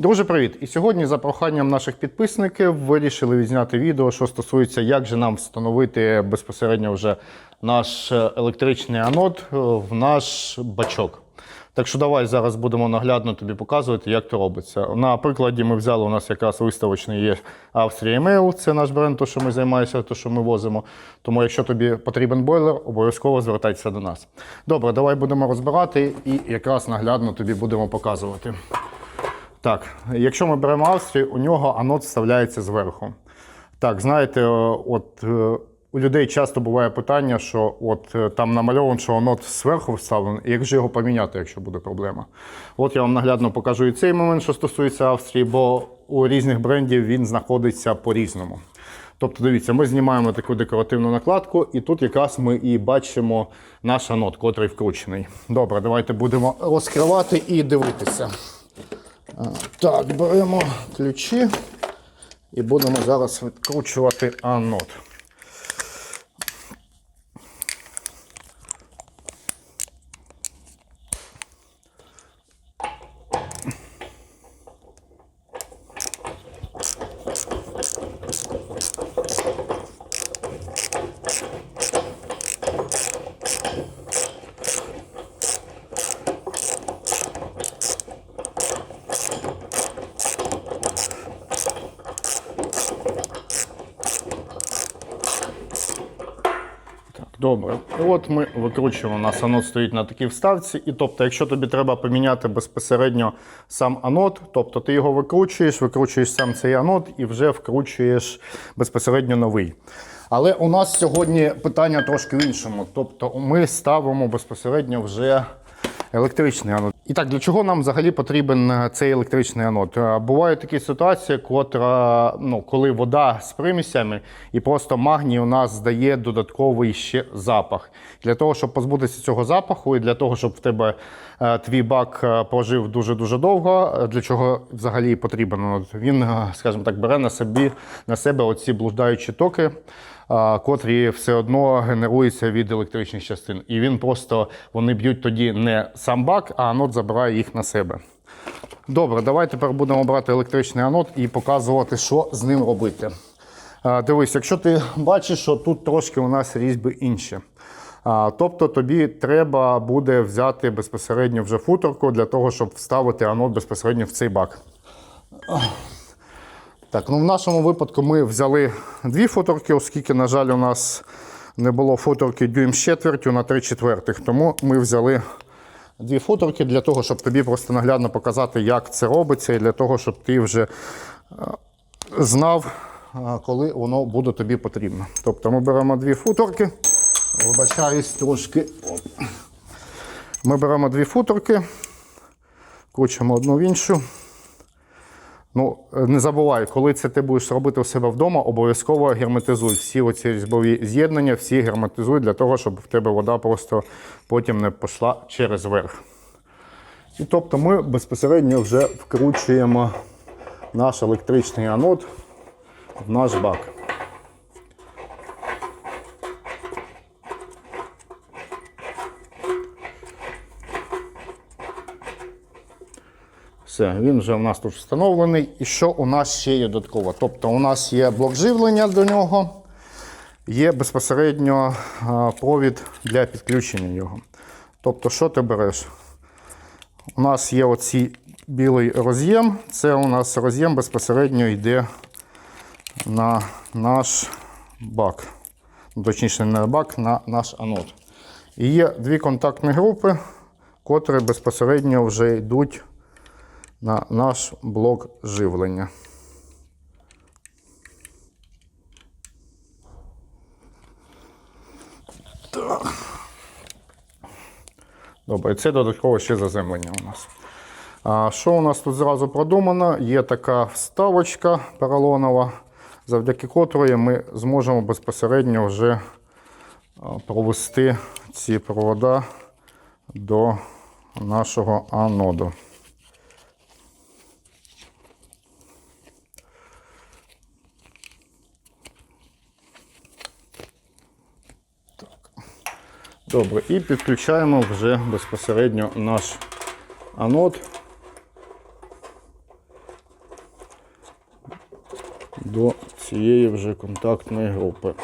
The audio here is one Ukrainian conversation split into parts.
Друже, привіт! І сьогодні, за проханням наших підписників, вирішили відзняти відео, що стосується, як же нам встановити безпосередньо вже наш е, електричний анод е, в наш бачок. Так що давай зараз будемо наглядно тобі показувати, як це робиться. На прикладі ми взяли у нас якраз виставочний є Австрія Емейл, це наш бренд, то що ми займаємося, то що ми возимо. Тому, якщо тобі потрібен бойлер, обов'язково звертайтеся до нас. Добре, давай будемо розбирати і якраз наглядно тобі будемо показувати. Так, якщо ми беремо Австрію, у нього анод вставляється зверху. Так, знаєте, от е, у людей часто буває питання, що от е, там намальовано, що анод зверху вставлений, і як же його поміняти, якщо буде проблема. От я вам наглядно покажу і цей момент, що стосується Австрії, бо у різних брендів він знаходиться по-різному. Тобто, дивіться, ми знімаємо таку декоративну накладку, і тут якраз ми і бачимо наш анод, котрий вкручений. Добре, давайте будемо розкривати і дивитися. Так, беремо ключі і будемо зараз відкручувати анод. Добре. От ми викручуємо. У нас анод стоїть на такій вставці. І тобто, якщо тобі треба поміняти безпосередньо сам анод, тобто ти його викручуєш, викручуєш сам цей анод і вже вкручуєш безпосередньо новий. Але у нас сьогодні питання трошки в іншому. Тобто ми ставимо безпосередньо вже електричний анод. І так, для чого нам взагалі потрібен е, цей електричний анод? Е, Бувають такі ситуації, котра, ну, коли вода з примісями, і просто магній у нас здає додатковий ще запах. Для того, щоб позбутися цього запаху, і для того, щоб в тебе е, твій бак прожив дуже-дуже довго, для чого взагалі потрібен анод? Він, скажімо так, бере на собі на себе оці блуждаючі токи котрі все одно генеруються від електричних частин. І він просто вони б'ють тоді не сам бак, а анод забирає їх на себе. Добре, давай тепер будемо брати електричний анод і показувати, що з ним робити. Дивись, якщо ти бачиш, що тут трошки у нас різьби інші. Тобто тобі треба буде взяти безпосередньо вже футорку для того, щоб вставити анод безпосередньо в цей бак. Так, ну в нашому випадку ми взяли дві фоторки, оскільки, на жаль, у нас не було фоторки дюйм з четвертю на 3 четвертих. Тому ми взяли дві фоторки для того, щоб тобі просто наглядно показати, як це робиться, і для того, щоб ти вже е, знав, е, коли воно буде тобі потрібно. Тобто ми беремо дві футорки, вибачаюсь трошки. Ми беремо дві футорки, кручимо одну в іншу. Ну, е, не забувай, коли це ти будеш робити у себе вдома, обов'язково герметизуй. Всі оці різьбові з'єднання, всі герметизуй для того, щоб в тебе вода просто потім не пішла через верх. І тобто ми безпосередньо вже вкручуємо наш електричний анод в наш бак. Все, він вже у нас тут встановлений. І що у нас ще є додатково? Тобто у нас є блок живлення до нього, є безпосередньо провід для підключення його. Тобто, що ти береш? У нас є оцей білий роз'єм. Це у нас роз'єм безпосередньо йде на наш бак. Точніше, не бак, на наш анод. І є дві контактні групи, котрі безпосередньо вже йдуть на наш блок живлення. Так. Добре, це додатково ще заземлення у нас. А що у нас тут зразу продумано? Є така вставочка поролонова, завдяки котрої ми зможемо безпосередньо вже провести ці провода до нашого аноду. Добре, і підключаємо вже безпосередньо наш анод до цієї вже контактної групи.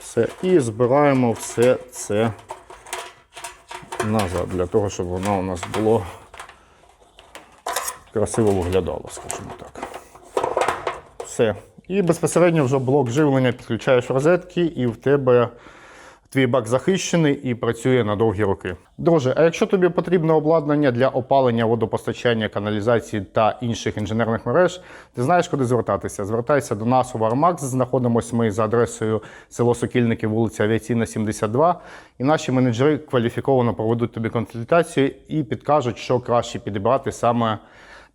Все. І збираємо все це назад, для того, щоб воно у нас було красиво виглядало, скажімо так. Все. І безпосередньо вже блок живлення підключаєш розетки, і в тебе твій бак захищений і працює на довгі роки. Друже, а якщо тобі потрібне обладнання для опалення, водопостачання, каналізації та інших інженерних мереж, ти знаєш, куди звертатися. Звертайся до нас у Вармакс. Знаходимося ми за адресою село Сокільники, вулиця Авіаційна, 72. І наші менеджери кваліфіковано проведуть тобі консультацію і підкажуть, що краще підібрати саме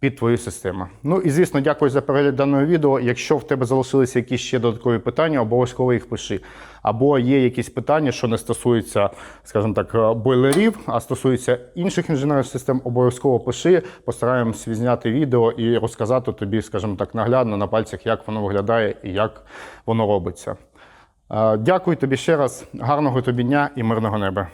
під твою систему. Ну і звісно, дякую за перегляд даного відео. Якщо в тебе залишилися якісь ще додаткові питання, обов'язково їх пиши. Або є якісь питання, що не стосуються, скажімо так, бойлерів, а стосуються інших інженерних систем, обов'язково пиши. Постараємось відзняти відео і розказати тобі, скажімо так, наглядно на пальцях, як воно виглядає і як воно робиться. Е, Дякую тобі ще раз, гарного тобі дня і мирного неба.